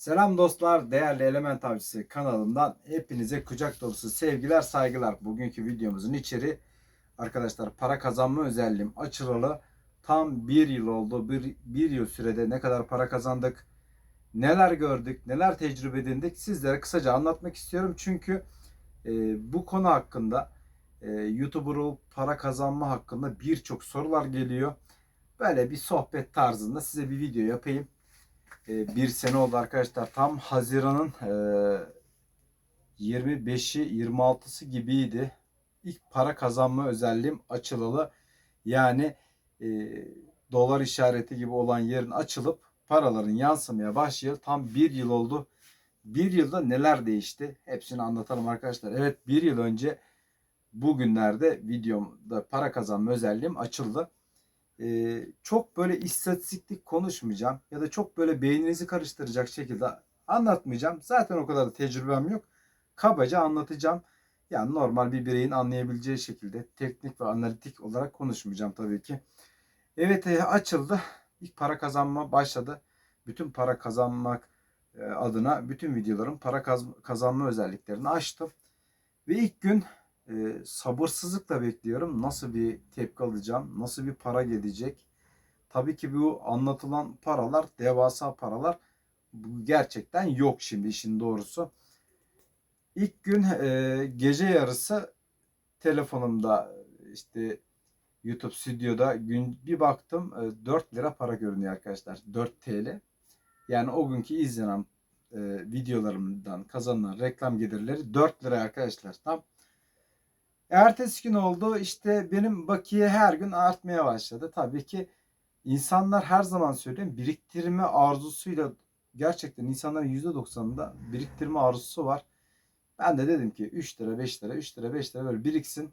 Selam dostlar, değerli Element Avcısı kanalımdan hepinize kucak dolusu sevgiler, saygılar. Bugünkü videomuzun içeri arkadaşlar para kazanma özelliğim açılalı tam bir yıl oldu. Bir, bir yıl sürede ne kadar para kazandık, neler gördük, neler tecrübe edindik sizlere kısaca anlatmak istiyorum. Çünkü e, bu konu hakkında e, YouTuber olup para kazanma hakkında birçok sorular geliyor. Böyle bir sohbet tarzında size bir video yapayım. E, bir sene oldu arkadaşlar. Tam Haziran'ın e, 25'i 26'sı gibiydi. İlk para kazanma özelliğim açılalı. Yani e, dolar işareti gibi olan yerin açılıp paraların yansımaya başlayalı tam bir yıl oldu. Bir yılda neler değişti? Hepsini anlatalım arkadaşlar. Evet bir yıl önce bugünlerde videomda para kazanma özelliğim açıldı. Ee, çok böyle istatistiklik konuşmayacağım ya da çok böyle beyninizi karıştıracak şekilde anlatmayacağım. Zaten o kadar da tecrübem yok. Kabaca anlatacağım. Yani normal bir bireyin anlayabileceği şekilde teknik ve analitik olarak konuşmayacağım tabii ki. Evet e, açıldı. İlk para kazanma başladı. Bütün para kazanmak e, adına bütün videoların para kaz- kazanma özelliklerini açtım. Ve ilk gün e, sabırsızlıkla bekliyorum. Nasıl bir tepki alacağım? Nasıl bir para gelecek? Tabii ki bu anlatılan paralar devasa paralar. Bu gerçekten yok şimdi işin doğrusu. İlk gün e, gece yarısı telefonumda işte YouTube stüdyoda gün bir baktım e, 4 lira para görünüyor arkadaşlar. 4 TL. Yani o günkü izlenen e, videolarımdan kazanılan reklam gelirleri 4 lira arkadaşlar. Tam Ertesi gün oldu işte benim bakiye her gün artmaya başladı. Tabii ki insanlar her zaman söylüyorum biriktirme arzusuyla gerçekten insanların %90'ında biriktirme arzusu var. Ben de dedim ki 3 lira 5 lira 3 lira 5 lira böyle biriksin.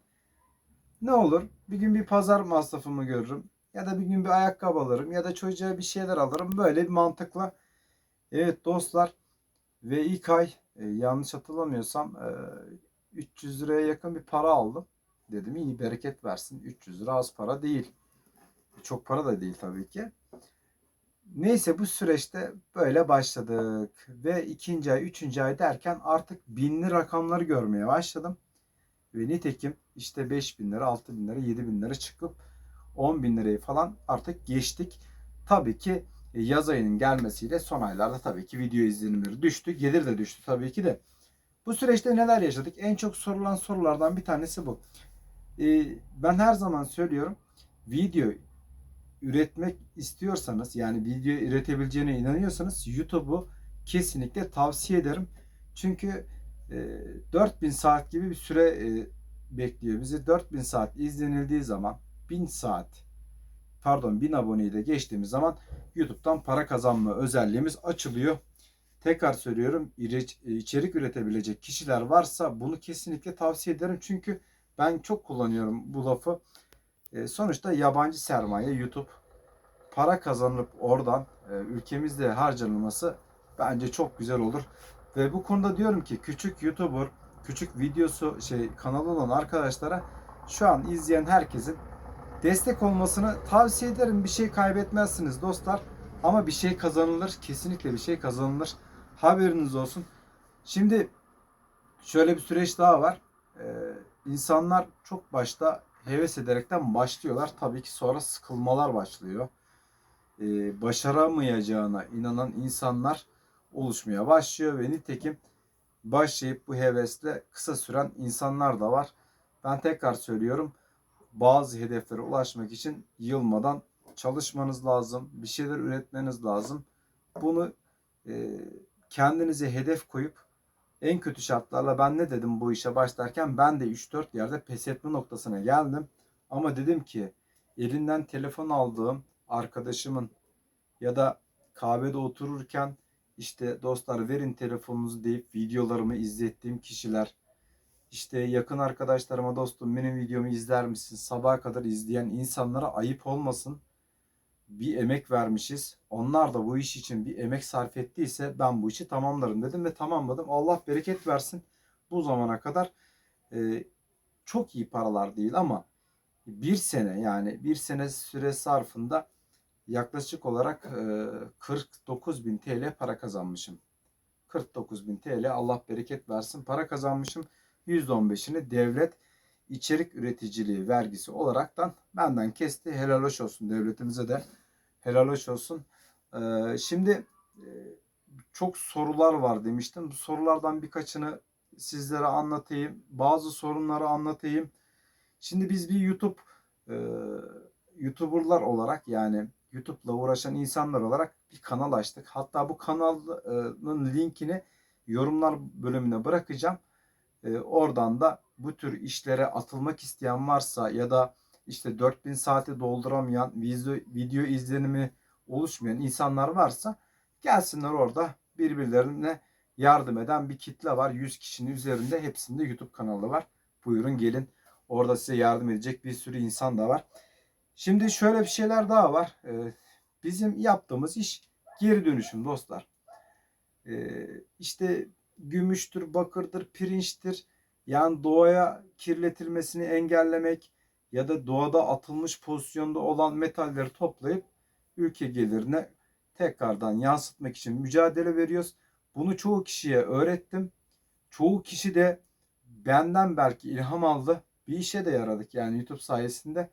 Ne olur bir gün bir pazar masrafımı görürüm ya da bir gün bir ayakkabı alırım ya da çocuğa bir şeyler alırım böyle bir mantıkla. Evet dostlar ve ilk ay e, yanlış hatırlamıyorsam e, 300 liraya yakın bir para aldım. Dedim iyi bereket versin. 300 lira az para değil. Çok para da değil tabii ki. Neyse bu süreçte böyle başladık. Ve ikinci ay, üçüncü ay derken artık binli rakamları görmeye başladım. Ve nitekim işte 5 bin lira, 6 bin lira, 7 bin lira çıkıp 10 bin lirayı falan artık geçtik. Tabii ki yaz ayının gelmesiyle son aylarda tabii ki video izlenimleri düştü. Gelir de düştü tabii ki de. Bu süreçte neler yaşadık? En çok sorulan sorulardan bir tanesi bu. Ee, ben her zaman söylüyorum. Video üretmek istiyorsanız yani video üretebileceğine inanıyorsanız YouTube'u kesinlikle tavsiye ederim. Çünkü e, 4000 saat gibi bir süre e, bekliyor bizi. 4000 saat izlenildiği zaman 1000 saat pardon 1000 aboneyi de geçtiğimiz zaman YouTube'dan para kazanma özelliğimiz açılıyor tekrar söylüyorum içerik üretebilecek kişiler varsa bunu kesinlikle tavsiye ederim. Çünkü ben çok kullanıyorum bu lafı. E, sonuçta yabancı sermaye YouTube para kazanılıp oradan e, ülkemizde harcanılması bence çok güzel olur. Ve bu konuda diyorum ki küçük YouTuber, küçük videosu şey kanalı olan arkadaşlara şu an izleyen herkesin destek olmasını tavsiye ederim. Bir şey kaybetmezsiniz dostlar. Ama bir şey kazanılır. Kesinlikle bir şey kazanılır. Haberiniz olsun. Şimdi şöyle bir süreç daha var. Ee, insanlar çok başta heves ederekten başlıyorlar. Tabii ki sonra sıkılmalar başlıyor. Ee, başaramayacağına inanan insanlar oluşmaya başlıyor ve nitekim başlayıp bu hevesle kısa süren insanlar da var. Ben tekrar söylüyorum. Bazı hedeflere ulaşmak için yılmadan çalışmanız lazım. Bir şeyler üretmeniz lazım. Bunu e, kendinize hedef koyup en kötü şartlarla ben ne dedim bu işe başlarken ben de 3-4 yerde pes etme noktasına geldim. Ama dedim ki elinden telefon aldığım arkadaşımın ya da kahvede otururken işte dostlar verin telefonunuzu deyip videolarımı izlettiğim kişiler işte yakın arkadaşlarıma dostum benim videomu izler misin sabaha kadar izleyen insanlara ayıp olmasın bir emek vermişiz. Onlar da bu iş için bir emek sarf ettiyse ben bu işi tamamlarım dedim ve tamamladım. Allah bereket versin. Bu zamana kadar e, çok iyi paralar değil ama bir sene yani bir sene süre sarfında yaklaşık olarak e, 49 bin TL para kazanmışım. 49.000 TL Allah bereket versin. Para kazanmışım. %15'ini devlet içerik üreticiliği vergisi olaraktan benden kesti. Helal hoş olsun devletimize de. Helal hoş olsun. Ee, şimdi e, çok sorular var demiştim. Bu sorulardan birkaçını sizlere anlatayım. Bazı sorunları anlatayım. Şimdi biz bir YouTube e, YouTuber'lar olarak yani YouTube'la uğraşan insanlar olarak bir kanal açtık. Hatta bu kanalın linkini yorumlar bölümüne bırakacağım. E, oradan da bu tür işlere atılmak isteyen varsa ya da işte 4000 saati dolduramayan video, video izlenimi oluşmayan insanlar varsa gelsinler orada birbirlerine yardım eden bir kitle var. 100 kişinin üzerinde hepsinde YouTube kanalı var. Buyurun gelin. Orada size yardım edecek bir sürü insan da var. Şimdi şöyle bir şeyler daha var. Ee, bizim yaptığımız iş geri dönüşüm dostlar. Ee, işte gümüştür, bakırdır, pirinçtir. Yani doğaya kirletilmesini engellemek ya da doğada atılmış pozisyonda olan metalleri toplayıp ülke gelirine tekrardan yansıtmak için mücadele veriyoruz. Bunu çoğu kişiye öğrettim. Çoğu kişi de benden belki ilham aldı. Bir işe de yaradık yani YouTube sayesinde.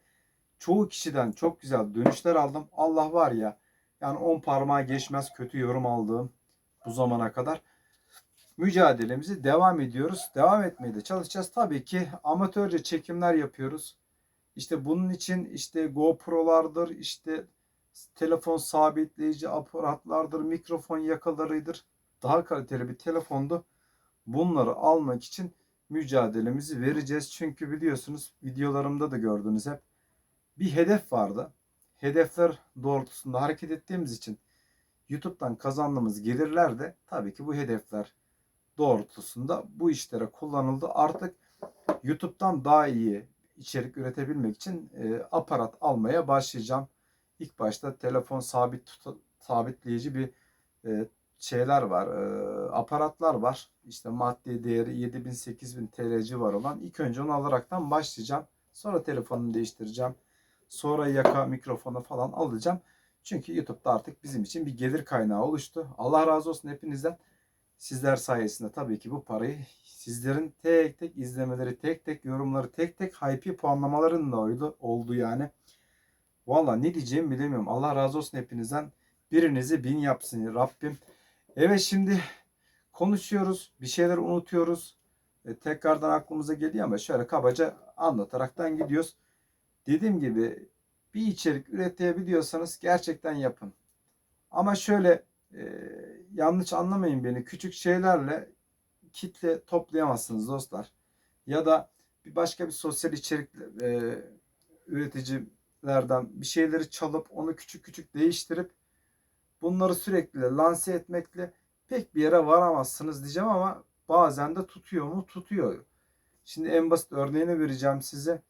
Çoğu kişiden çok güzel dönüşler aldım. Allah var ya yani 10 parmağı geçmez kötü yorum aldığım bu zamana kadar. Mücadelemizi devam ediyoruz. Devam etmeye de çalışacağız. Tabii ki amatörce çekimler yapıyoruz. İşte bunun için işte GoPro'lardır, işte telefon sabitleyici aparatlardır, mikrofon yakalarıdır. Daha kaliteli bir telefondu. Bunları almak için mücadelemizi vereceğiz. Çünkü biliyorsunuz videolarımda da gördünüz hep bir hedef vardı. Hedefler doğrultusunda hareket ettiğimiz için YouTube'dan kazandığımız gelirler de tabii ki bu hedefler doğrultusunda bu işlere kullanıldı. Artık YouTube'dan daha iyi içerik üretebilmek için e, aparat almaya başlayacağım. İlk başta telefon sabit tut- sabitleyici bir e, şeyler var. E, aparatlar var. İşte maddi değeri 7000-8000 TL var olan. İlk önce onu alaraktan başlayacağım. Sonra telefonumu değiştireceğim. Sonra yaka mikrofonu falan alacağım. Çünkü YouTube'da artık bizim için bir gelir kaynağı oluştu. Allah razı olsun hepinizden. Sizler sayesinde tabii ki bu parayı sizlerin tek tek izlemeleri, tek tek yorumları, tek tek hype puanlamaların da oldu, oldu yani. Valla ne diyeceğimi bilemiyorum. Allah razı olsun hepinizden. Birinizi bin yapsın Rabbim. Evet şimdi konuşuyoruz. Bir şeyler unutuyoruz. E, tekrardan aklımıza geliyor ama şöyle kabaca anlataraktan gidiyoruz. Dediğim gibi bir içerik üretebiliyorsanız gerçekten yapın. Ama şöyle e, yanlış anlamayın beni. Küçük şeylerle kitle toplayamazsınız dostlar. Ya da bir başka bir sosyal içerik e, üreticilerden bir şeyleri çalıp onu küçük küçük değiştirip bunları sürekli lanse etmekle pek bir yere varamazsınız diyeceğim ama bazen de tutuyor mu? Tutuyor. Şimdi en basit örneğini vereceğim size.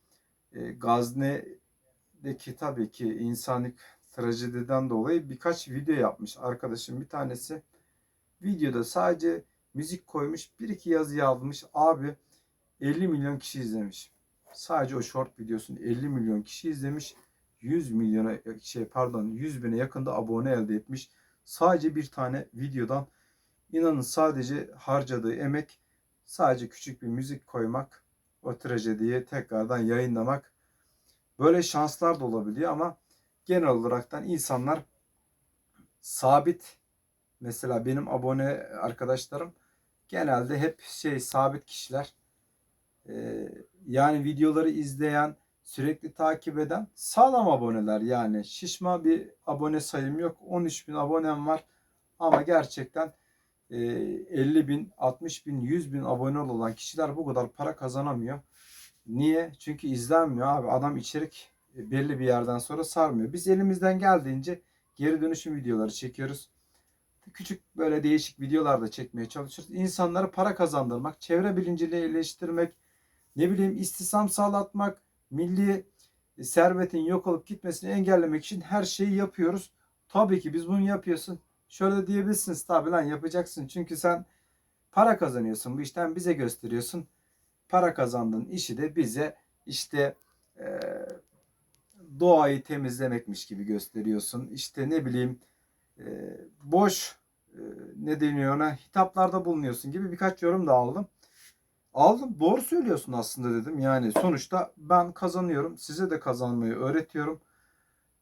E, Gazne'deki tabii ki insanlık trajediden dolayı birkaç video yapmış arkadaşım bir tanesi. Videoda sadece müzik koymuş, bir iki yazı yazmış. Abi 50 milyon kişi izlemiş. Sadece o short videosunu 50 milyon kişi izlemiş. 100 milyona şey pardon 100 bine yakında abone elde etmiş. Sadece bir tane videodan inanın sadece harcadığı emek sadece küçük bir müzik koymak o trajediyi tekrardan yayınlamak böyle şanslar da olabiliyor ama genel olaraktan insanlar sabit. Mesela benim abone arkadaşlarım genelde hep şey sabit kişiler. Ee, yani videoları izleyen sürekli takip eden sağlam aboneler. Yani şişma bir abone sayım yok. 13 bin abonem var. Ama gerçekten 50 e, bin 60 bin 100 bin abone olan kişiler bu kadar para kazanamıyor. Niye? Çünkü izlenmiyor abi. Adam içerik belli bir yerden sonra sarmıyor biz elimizden geldiğince geri dönüşüm videoları çekiyoruz küçük böyle değişik videolar da çekmeye çalışıyoruz insanlara para kazandırmak çevre bilincini iyileştirmek ne bileyim istisam sağlatmak milli servetin yok olup gitmesini engellemek için her şeyi yapıyoruz. Tabii ki biz bunu yapıyorsun. Şöyle diyebilirsiniz tabii lan yapacaksın. Çünkü sen para kazanıyorsun. Bu işten bize gösteriyorsun. Para kazandığın işi de bize işte e, doğayı temizlemekmiş gibi gösteriyorsun. İşte ne bileyim e, boş e, ne deniyor ona hitaplarda bulunuyorsun gibi birkaç yorum da aldım. Aldım doğru söylüyorsun aslında dedim. Yani sonuçta ben kazanıyorum. Size de kazanmayı öğretiyorum.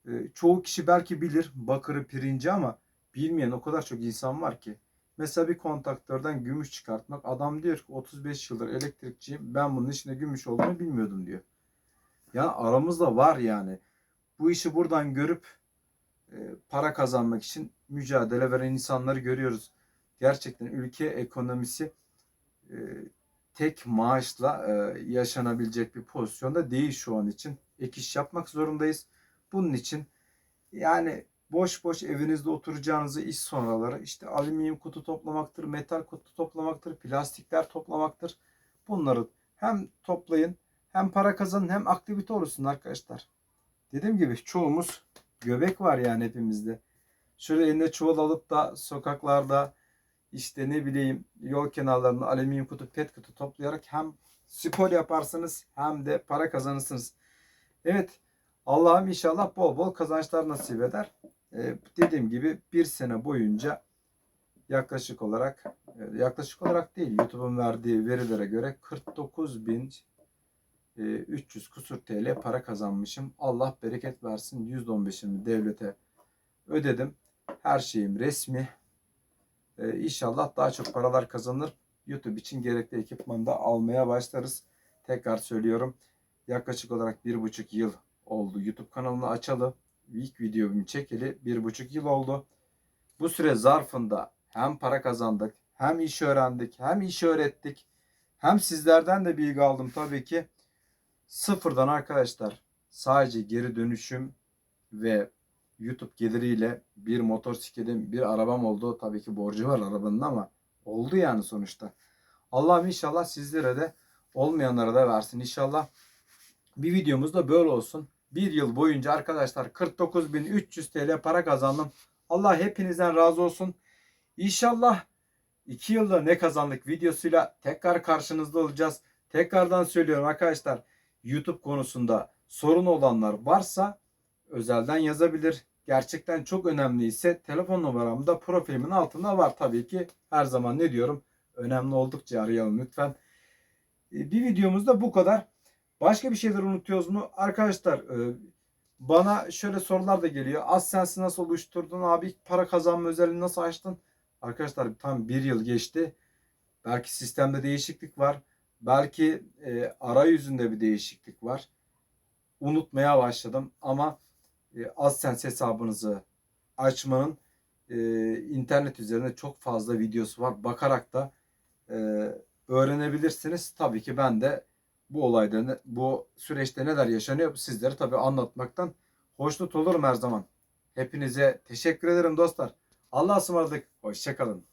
E, çoğu kişi belki bilir bakırı pirinci ama bilmeyen o kadar çok insan var ki. Mesela bir kontaktörden gümüş çıkartmak. Adam diyor ki 35 yıldır elektrikçiyim. Ben bunun içinde gümüş olduğunu bilmiyordum diyor. Yani aramızda var yani. Bu işi buradan görüp e, para kazanmak için mücadele veren insanları görüyoruz. Gerçekten ülke ekonomisi e, tek maaşla e, yaşanabilecek bir pozisyonda değil şu an için. Ek iş yapmak zorundayız. Bunun için yani boş boş evinizde oturacağınızı iş sonraları işte alüminyum kutu toplamaktır, metal kutu toplamaktır, plastikler toplamaktır. Bunları hem toplayın hem para kazanın hem aktivite olursun arkadaşlar. Dediğim gibi çoğumuz göbek var yani hepimizde. Şöyle eline çuval alıp da sokaklarda işte ne bileyim yol kenarlarında alüminyum kutu, pet kutu toplayarak hem spor yaparsınız hem de para kazanırsınız. Evet Allah'ım inşallah bol bol kazançlar nasip eder. Ee, dediğim gibi bir sene boyunca yaklaşık olarak e, yaklaşık olarak değil YouTube'un verdiği verilere göre 49 bin e, 300 kusur TL para kazanmışım. Allah bereket versin. %15'imi devlete ödedim. Her şeyim resmi. E, İnşallah daha çok paralar kazanır. YouTube için gerekli ekipmanı da almaya başlarız. Tekrar söylüyorum. Yaklaşık olarak bir buçuk yıl oldu YouTube kanalını açalı. İlk videomu çekeli bir buçuk yıl oldu. Bu süre zarfında hem para kazandık, hem iş öğrendik, hem iş öğrettik. Hem sizlerden de bilgi aldım tabii ki. Sıfırdan arkadaşlar sadece geri dönüşüm ve YouTube geliriyle bir motosikletim, bir arabam oldu. Tabii ki borcu var arabanın ama oldu yani sonuçta. Allah'ım inşallah sizlere de olmayanlara da versin inşallah. Bir videomuz da böyle olsun. Bir yıl boyunca arkadaşlar 49.300 TL para kazandım. Allah hepinizden razı olsun. İnşallah 2 yılda ne kazandık videosuyla tekrar karşınızda olacağız. Tekrardan söylüyorum arkadaşlar. YouTube konusunda sorun olanlar varsa özelden yazabilir. Gerçekten çok önemliyse telefon numaram da profilimin altında var tabii ki. Her zaman ne diyorum? Önemli oldukça arayalım lütfen. E, Bir videomuz da bu kadar. Başka bir şeyler unutuyoruz mu? Arkadaşlar e, bana şöyle sorular da geliyor. AdSense'i nasıl oluşturdun abi? Para kazanma özelliğini nasıl açtın? Arkadaşlar tam bir yıl geçti. Belki sistemde değişiklik var. Belki e, arayüzünde bir değişiklik var. Unutmaya başladım ama e, AdSense hesabınızı açmanın e, internet üzerinde çok fazla videosu var. Bakarak da e, öğrenebilirsiniz. Tabii ki ben de bu olayda, bu süreçte neler yaşanıyor sizlere tabii anlatmaktan hoşnut olurum her zaman. Hepinize teşekkür ederim dostlar. Allah'a ısmarladık. Hoşçakalın.